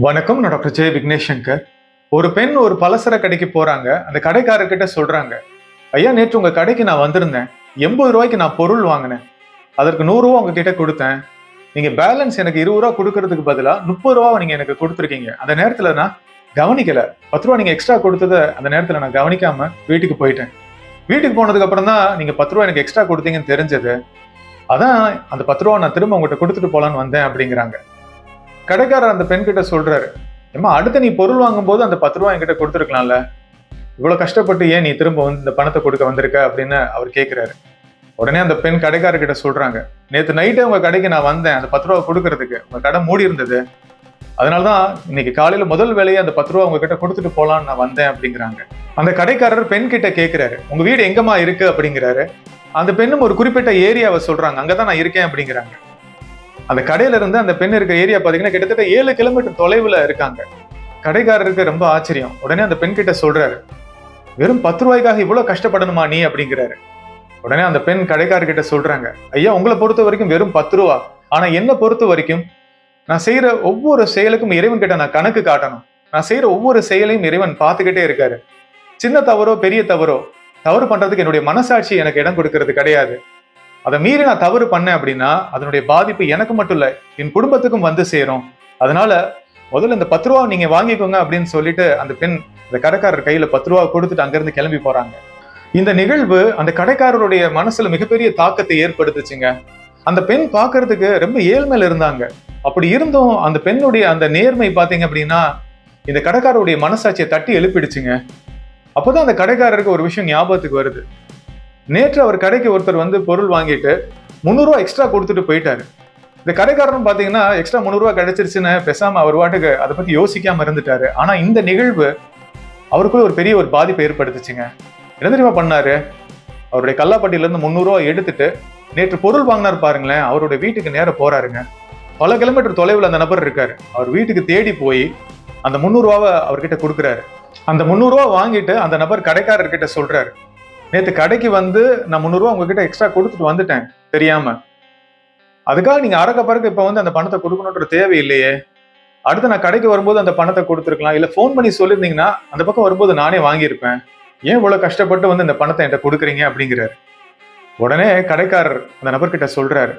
வணக்கம் நான் டாக்டர் ஜெய விக்னேஷ் சங்கர் ஒரு பெண் ஒரு பலசர கடைக்கு போறாங்க. அந்த கடைக்காரர்கிட்ட சொல்றாங்க ஐயா நேற்று உங்க கடைக்கு நான் வந்திருந்தேன். எண்பது ரூபாய்க்கு நான் பொருள் வாங்கினேன். அதற்கு நூறுரூவா உங்ககிட்ட கொடுத்தேன். நீங்க பேலன்ஸ் எனக்கு இருபது ரூபா கொடுக்கறதுக்கு பதிலாக முப்பது ரூபா நீங்க எனக்கு கொடுத்துருக்கீங்க. அந்த நேரத்துல நான் கவனிக்கல. பத்து ரூபா நீங்க எக்ஸ்ட்ரா கொடுத்தத அந்த நேரத்துல நான் கவனிக்காம வீட்டுக்கு போயிட்டேன். வீட்டுக்கு போனதுக்கு அப்புறம் தான் நீங்க பத்து ரூபா எனக்கு எக்ஸ்ட்ரா கொடுத்தீங்கன்னு தெரிஞ்சது. அதான் அந்த பத்து ரூபா நான் திரும்ப உங்ககிட்ட கொடுத்துட்டு போலான்னு வந்தேன் அப்படிங்கிறாங்க. கடைக்காரர் அந்த பெண் கிட்ட சொல்றாரு ஏமா அடுத்து நீ பொருள் வாங்கும்போது அந்த பத்து ரூபா என்கிட்ட கொடுத்துருக்கலாம்ல. இவ்வளோ கஷ்டப்பட்டு ஏன் நீ திரும்ப வந்து இந்த பணத்தை கொடுக்க வந்திருக்க? அப்படின்னு அவர் கேட்குறாரு உடனே அந்த பெண் கடைக்காரர்கிட்ட சொல்கிறாங்க நேற்று நைட்டே உங்கள் கடைக்கு நான் வந்தேன் அந்த பத்து ரூபா கொடுக்கறதுக்கு. உங்கள் கடை மூடி இருந்தது. அதனாலதான் இன்னைக்கு காலையில் முதல் வேலையை அந்த பத்து ரூபா உங்ககிட்ட கொடுத்துட்டு போகலான்னு நான் வந்தேன் அப்படிங்கிறாங்க. அந்த கடைக்காரர் பெண் கிட்ட கேட்குறாரு உங்கள் வீடு எங்கம்மா இருக்கு? அப்படிங்கிறாரு. அந்த பெண்ணும் ஒரு குறிப்பிட்ட ஏரியாவை சொல்கிறாங்க அங்கே தான் நான் இருக்கேன் அப்படிங்கிறாங்க. அந்த கடையில இருந்து அந்த பெண் இருக்க ஏரியா பாத்தீங்கன்னா கிட்டத்தட்ட ஏழு கிலோமீட்டர் தொலைவுல இருக்காங்க. கடைக்காரருக்கு ரொம்ப ஆச்சரியம். உடனே அந்த பெண் கிட்ட சொல்றாரு வெறும் பத்து ரூபாய்க்காக இவ்வளவு கஷ்டப்படணுமா நீ? அப்படிங்கிறாரு. உடனே அந்த பெண் கடைக்காரர்கிட்ட சொல்றாங்க ஐயா உங்களை பொறுத்த வரைக்கும் வெறும் பத்து ரூபா. ஆனா என்ன பொறுத்த வரைக்கும் நான் செய்யற ஒவ்வொரு செயலுக்கும் இறைவன் கிட்ட நான் கணக்கு காட்டணும். நான் செய்யற ஒவ்வொரு செயலையும் இறைவன் பார்த்துக்கிட்டே இருக்காரு. சின்ன தவறோ பெரிய தவறோ தவறு பண்றதுக்கு என்னுடைய மனசாட்சி எனக்கு இடம் கொடுக்கறது கிடையாது. அதை மீறி நான் தவறு பண்ணேன் அப்படின்னா அதனுடைய பாதிப்பு எனக்கு மட்டும் இல்லை என் குடும்பத்துக்கும் வந்து சேரும். அதனால முதல்ல இந்த பத்து ரூபா நீங்க வாங்கிக்கோங்க அப்படின்னு சொல்லிட்டு அந்த பெண் அந்த கடைக்காரர் கையில பத்து ரூபா கொடுத்துட்டு அங்கிருந்து கிளம்பி போறாங்க. இந்த நிகழ்வு அந்த கடைக்காரருடைய மனசுல மிகப்பெரிய தாக்கத்தை ஏற்படுத்துச்சுங்க. அந்த பெண் பாக்குறதுக்கு ரொம்ப ஏழ்மையில இருந்தாங்க. அப்படி இருந்தும் அந்த பெண்ணுடைய அந்த நேர்மை பாத்தீங்க அப்படின்னா இந்த கடைக்காரருடைய மனசாட்சியை தட்டி எழுப்பிடுச்சுங்க. அப்போதான் அந்த கடைக்காரருக்கு ஒரு விஷயம் ஞாபகத்துக்கு வருது. நேற்று அவர் கடைக்கு ஒருத்தர் வந்து பொருள் வாங்கிட்டு முந்நூறுரூவா எக்ஸ்ட்ரா கொடுத்துட்டு போயிட்டாரு. இந்த கடைக்காரரும் பார்த்தீங்கன்னா எக்ஸ்ட்ரா முந்நூறுரூவா கிடைச்சிருச்சுன்னு பேசாம அவர் வாட்டுக்கு அதை பத்தி யோசிக்காம இருந்துட்டாரு. ஆனா இந்த நிகழ்வு அவருக்குள்ள ஒரு பெரிய ஒரு பாதிப்பை ஏற்படுத்துச்சுங்க. என்ன தெரியுமா பண்ணாரு? அவருடைய கல்லாப்பட்டியிலேருந்து முந்நூறுரூவா எடுத்துட்டு நேற்று பொருள் வாங்கினார் பாருங்களேன் அவருடைய வீட்டுக்கு நேர போறாருங்க. பல கிலோமீட்டர் தொலைவில் அந்த நபர் இருக்காரு. அவர் வீட்டுக்கு தேடி போய் அந்த முந்நூறுரூவாவை அவர்கிட்ட கொடுக்குறாரு. அந்த முந்நூறுரூவா வாங்கிட்டு அந்த நபர் கடைக்காரர்கிட்ட சொல்றாரு. நேற்று கடைக்கு வந்து நான் முந்நூறுரூவா உங்ககிட்ட எக்ஸ்ட்ரா கொடுத்துட்டு வந்துட்டேன் தெரியாம. அதுக்காக நீங்க அறக்க பறக்க இப்ப வந்து அந்த பணத்தை கொடுக்கணுன்ற தேவை இல்லையே. அடுத்து நான் கடைக்கு வரும்போது அந்த பணத்தை கொடுத்துருக்கலாம். இல்ல ஃபோன் பண்ணி சொல்லியிருந்தீங்கன்னா அந்த பக்கம் வரும்போது நானே வாங்கியிருப்பேன். ஏன் இவ்வளவு கஷ்டப்பட்டு வந்து இந்த பணத்தை என்கிட்ட கொடுக்குறீங்க அப்படிங்கிறாரு. உடனே கடைக்காரர் அந்த நபர்கிட்ட சொல்றாரு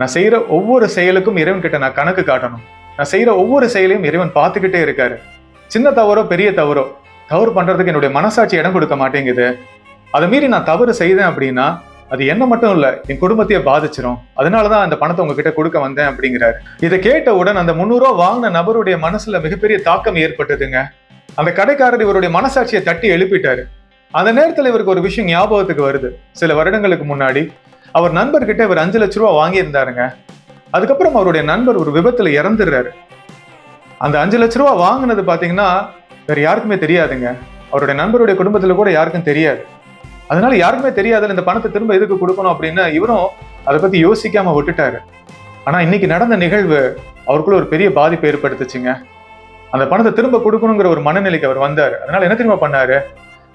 நான் செய்யற ஒவ்வொரு செயலுக்கும் இறைவன் கிட்ட நான் கணக்கு காட்டணும். நான் செய்யற ஒவ்வொரு செயலையும் இறைவன் பார்த்துக்கிட்டே இருக்காரு. சின்ன தவறோ பெரிய தவறோ தவறு பண்றதுக்கு என்னுடைய மனசாட்சி இடம் கொடுக்க மாட்டேங்குது. அதை மீறி நான் தவறு செய்தேன் அப்படின்னா அது என்ன மட்டும் இல்லை என் குடும்பத்தையே பாதிச்சிரும். அதனாலதான் அந்த பணத்தை உங்ககிட்ட கொடுக்க வந்தேன் அப்படிங்கிறாரு. இதை கேட்டவுடன் அந்த முந்நூறுவா வாங்கின நபருடைய மனசுல மிகப்பெரிய தாக்கம் ஏற்பட்டதுங்க. அந்த கடைக்காரர் இவருடைய மனசாட்சியை தட்டி எழுப்பிட்டாரு. அந்த நேரத்துல இவருக்கு ஒரு விஷயம் ஞாபகத்துக்கு வருது. சில வருடங்களுக்கு முன்னாடி அவர் நண்பர்கிட்ட இவர் அஞ்சு லட்ச ரூபா வாங்கியிருந்தாருங்க. அதுக்கப்புறம் அவருடைய நண்பர் ஒரு விபத்துல இறந்துடுறாரு. அந்த அஞ்சு லட்ச ரூபா வாங்கினது பாத்தீங்கன்னா வேற யாருக்குமே தெரியாதுங்க. அவருடைய நண்பருடைய குடும்பத்துல கூட யாருக்கும் தெரியாது. அதனால யாருக்குமே தெரியாதுல இந்த பணத்தை திரும்ப எதுக்கு கொடுக்கணும் அப்படின்னு இவரும் அதை பத்தி யோசிக்காம விட்டுட்டாரு. ஆனா இன்னைக்கு நடந்த நிகழ்வு அவருக்குள்ள ஒரு பெரிய பாதிப்பு ஏற்படுத்துச்சுங்க. அந்த பணத்தை திரும்ப கொடுக்கணுங்கிற ஒரு மனநிலைக்கு அவர் வந்தார். அதனால என்ன தெரியுமா பண்ணாரு?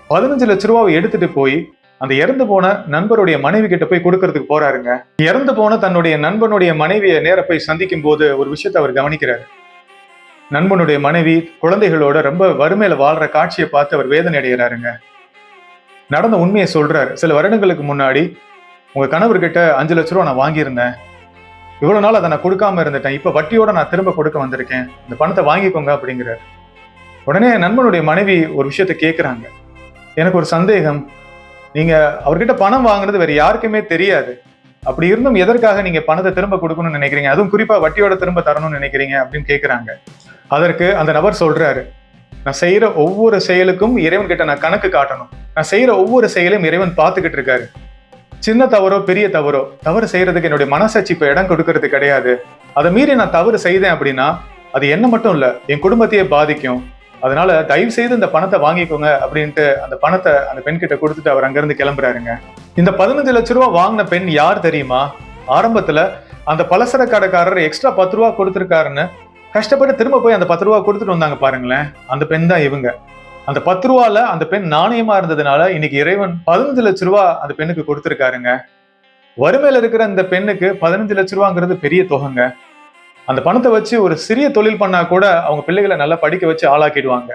பதினஞ்சு லட்ச ரூபாவை எடுத்துட்டு போய் அந்த இறந்து போன நண்பருடைய மனைவி கிட்ட போய் கொடுக்கறதுக்கு போறாருங்க. இறந்து போன தன்னுடைய நண்பனுடைய மனைவியை நேர போய் சந்திக்கும் போது ஒரு விஷயத்தை அவர் கவனிக்கிறாரு. நண்பனுடைய மனைவி குழந்தைகளோட ரொம்ப வறுமையில வாழ்ற காட்சியை பார்த்து அவர் வேதனை அடைகிறாருங்க நடந்த உண்மையை சொல்றாரு. சில வருடங்களுக்கு முன்னாடி உங்க கணவர்கிட்ட அஞ்சு லட்ச ரூபா நான் வாங்கியிருந்தேன். இவ்வளவு நாள் அதை நான் கொடுக்காம இருந்துட்டேன். இப்ப வட்டியோட நான் திரும்ப கொடுக்க வந்திருக்கேன். இந்த பணத்தை வாங்கிக்கோங்க அப்படிங்கிறாரு. உடனே நண்பனுடைய மனைவி ஒரு விஷயத்த கேட்குறாங்க எனக்கு ஒரு சந்தேகம். நீங்க அவர்கிட்ட பணம் வாங்குனது வேற யாருக்குமே தெரியாது. அப்படி இருந்தும் எதற்காக நீங்க பணத்தை திரும்ப கொடுக்கணும்னு நினைக்கிறீங்க? அதுவும் குறிப்பா வட்டியோட திரும்ப தரணும்னு நினைக்கிறீங்க அப்படின்னு கேட்குறாங்க அதற்கு அந்த நபர் சொல்றாரு. நான் செய்கிற ஒவ்வொரு செயலுக்கும் இறைவன் கிட்ட நான் கணக்கு காட்டணும். நான் செய்கிற ஒவ்வொரு செயலையும் இறைவன் பார்த்துக்கிட்டு இருக்காரு. சின்ன தவறோ பெரிய தவறோ தவறு செய்யறதுக்கு என்னுடைய மனசாட்சி இப்போ இடம் கொடுக்கறது கிடையாது. அதை மீறி நான் தவறு செய்தேன் அப்படின்னா அது என்ன மட்டும் இல்லை என் குடும்பத்தையே பாதிக்கும். அதனால தயவு செய்து இந்த பணத்தை வாங்கிக்கோங்க அப்படின்ட்டு அந்த பணத்தை அந்த பெண் கிட்ட கொடுத்துட்டு அவர் அங்கிருந்து கிளம்புறாருங்க. இந்த பதினஞ்சு லட்ச ரூபா வாங்கின பெண் யார் தெரியுமா? ஆரம்பத்துல அந்த பலசர கடைக்காரர் எக்ஸ்ட்ரா பத்து ரூபா கொடுத்துருக்காருன்னு கஷ்டப்பட்டு திரும்ப போய் அந்த பத்து ரூபா கொடுத்துட்டு வந்தாங்க பாருங்களேன். அந்த பெண் தான் இவங்க. அந்த பத்து ரூபால அந்த பெண் நாணயமா இருந்ததுனால இன்னைக்கு இறைவன் பதினஞ்சு லட்ச ரூபா அந்த பெண்ணுக்கு கொடுத்துருக்காருங்க. வறுமையில இருக்கிற இந்த பெண்ணுக்கு பதினஞ்சு லட்ச ரூபாங்கிறது பெரிய தொகைங்க. அந்த பணத்தை வச்சு ஒரு சிறிய தொழில் பண்ணா கூட அவங்க பிள்ளைகளை நல்லா படிக்க வச்சு ஆளாக்கிடுவாங்க.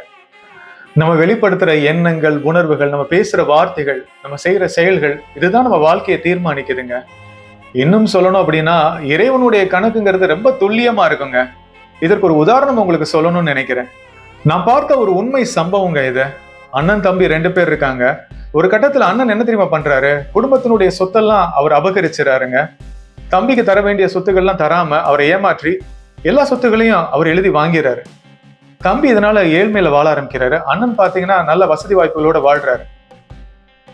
நம்ம வெளிப்படுத்துற எண்ணங்கள் உணர்வுகள் நம்ம பேசுற வார்த்தைகள் நம்ம செய்யற செயல்கள் இதுதான் நம்ம வாழ்க்கையை தீர்மானிக்குதுங்க. இன்னும் சொல்லணும் அப்படின்னா இறைவனுடைய கணக்குங்கிறது ரொம்ப துல்லியமா இருக்குங்க. இதற்கு ஒரு உதாரணம் உங்களுக்கு சொல்லணும்னு நினைக்கிறேன். நான் பார்த்த ஒரு உண்மை சம்பவங்க இது. அண்ணன் தம்பி ரெண்டு பேர் இருக்காங்க. ஒரு கட்டத்துல அண்ணன் என்ன தெரியுமா பண்றாரு? குடும்பத்தினுடைய சொத்தெல்லாம் அவர் அபகரிச்சுறாருங்க. தம்பிக்கு தர வேண்டிய சொத்துக்கள்லாம் தராம அவரை ஏமாற்றி எல்லா சொத்துகளையும் அவர் எழுதி வாங்கிறாரு. தம்பி இதனால ஏழ்மையில வாழ ஆரம்பிக்கிறாரு. அண்ணன் பாத்தீங்கன்னா நல்ல வசதி வாய்ப்புகளோட வாழ்றாரு.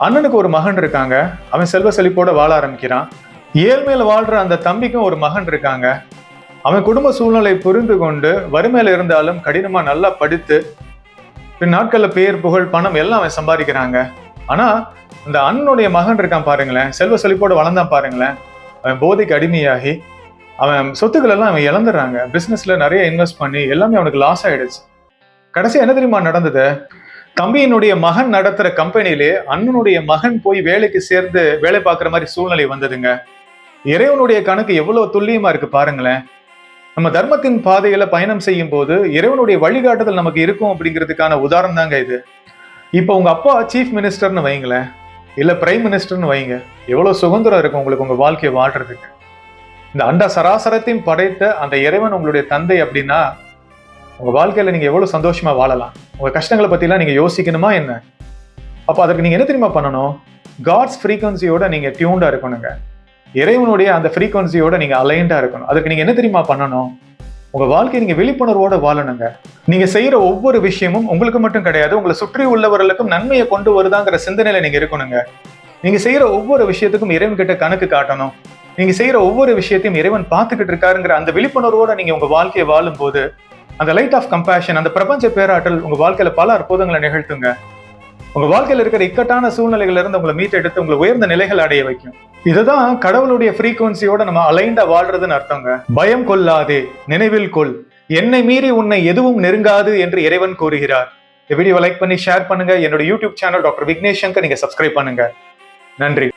அண்ணனுக்கு ஒரு மகன் இருக்காங்க. அவன் செல்வ செழிப்போட வாழ ஆரம்பிக்கிறான். ஏழ்மையில வாழ்ற அந்த தம்பிக்கும் ஒரு மகன் இருக்காங்க. அவன் குடும்ப சூழ்நிலை புரிந்து கொண்டு வறுமையில இருந்தாலும் கடினமா நல்லா படித்து பின் நாட்கள்ல பேர் புகழ் பணம் எல்லாம் அவன் சம்பாதிக்கிறாங்க. ஆனா இந்த அண்ணனுடைய மகன் இருக்கான் பாருங்களேன் செல்வ செழிப்போடு வளர்ந்தான் பாருங்களேன். அவன் போதைக்கு அடிமையாகி அவன் சொத்துக்கள் எல்லாம் அவன் இழந்துடுறாங்க. பிசினஸ்ல நிறைய இன்வெஸ்ட் பண்ணி எல்லாமே அவனுக்கு லாஸ் ஆயிடுச்சு. கடைசி என்ன தெரியுமா நடந்தது? தம்பியினுடைய மகன் நடத்துற கம்பெனியிலே அண்ணனுடைய மகன் போய் வேலைக்கு சேர்ந்து வேலை பார்க்குற மாதிரி சூழ்நிலை வந்ததுங்க. இறைவனுடைய கணக்கு எவ்வளவு துல்லியமா இருக்கு பாருங்களேன். நம்ம தர்மத்தின் பாதையில பயணம் செய்யும் போது இறைவனுடைய வழிகாட்டுதல் நமக்கு இருக்கும் அப்படிங்கிறதுக்கான உதாரணம் தாங்க இது. இப்போ உங்க அப்பா சீஃப் மினிஸ்டர்னு வைங்களேன் இல்ல பிரைம் மினிஸ்டர்னு வைங்க எவ்வளவு சுதந்திரம் இருக்கும் உங்களுக்கு உங்க வாழ்க்கையை வாழ்றதுக்கு. இந்த அண்ட சராசரத்தையும் படைத்த அந்த இறைவன் உங்களுடைய தந்தை அப்படின்னா உங்க வாழ்க்கையில நீங்க எவ்வளவு சந்தோஷமா வாழலாம்? உங்க கஷ்டங்களை பத்திலாம் நீங்க யோசிக்கணுமா என்ன? அப்போ அதற்கு நீங்க என்ன தெரியுமா பண்ணணும்? காட்ஸ் ஃப்ரீக்வன்சியோட நீங்க டியூண்டா இருக்கணுங்க. இறைவனுடைய அந்த ஃப்ரீக்வன்சியோட நீங்க அலைண்டா இருக்கணும். அதுக்கு நீங்க என்ன தெரியுமா பண்ணணும்? உங்க வாழ்க்கையை நீங்க விழிப்புணர்வோட வாழணுங்க. நீங்க செய்யற ஒவ்வொரு விஷயமும் உங்களுக்கு மட்டும் கிடையாது உங்களை சுற்றி உள்ளவர்களுக்கும் நன்மையை கொண்டு வருதாங்கிற சிந்தனையில நீங்க இருக்கணுங்க. நீங்க செய்யற ஒவ்வொரு விஷயத்துக்கும் இறைவன் கிட்ட கணக்கு காட்டணும். நீங்க செய்யற ஒவ்வொரு விஷயத்தையும் இறைவன் பார்த்துக்கிட்டு இருக்காருங்கிற அந்த விழிப்புணர்வோட நீங்க உங்க வாழ்க்கையை வாழும்போது அந்த லைட் ஆஃப் கம்பேஷன் அந்த பிரபஞ்ச பேராற்றல் உங்க வாழ்க்கையில பல அற்புதங்களை நிகழ்த்துங்க. உங்க வாழ்க்கையில இருக்கிற இக்கட்டான சூழ்நிலைகள்ல இருந்து உங்களை மீட்டெடுத்து உங்களை உயர்ந்த நிலைகள் அடைய வைக்கும். இதுதான் கடவுளுடைய ஃப்ரீக்குவன்சியோட நம்ம அலைண்டா வாழ்றதுன்னு அர்த்தங்க. பயம் கொள்ளாதே நினைவில் கொள். என்னை மீறி உன்னை எதுவும் நெருங்காது என்று இறைவன் கூறுகிறார். இந்த வீடியோ லைக் பண்ணி ஷேர் பண்ணுங்க. என்னோட YouTube channel doctor Vignesh Shankar நீங்க சப்ஸ்கிரைப் பண்ணுங்க. நன்றி.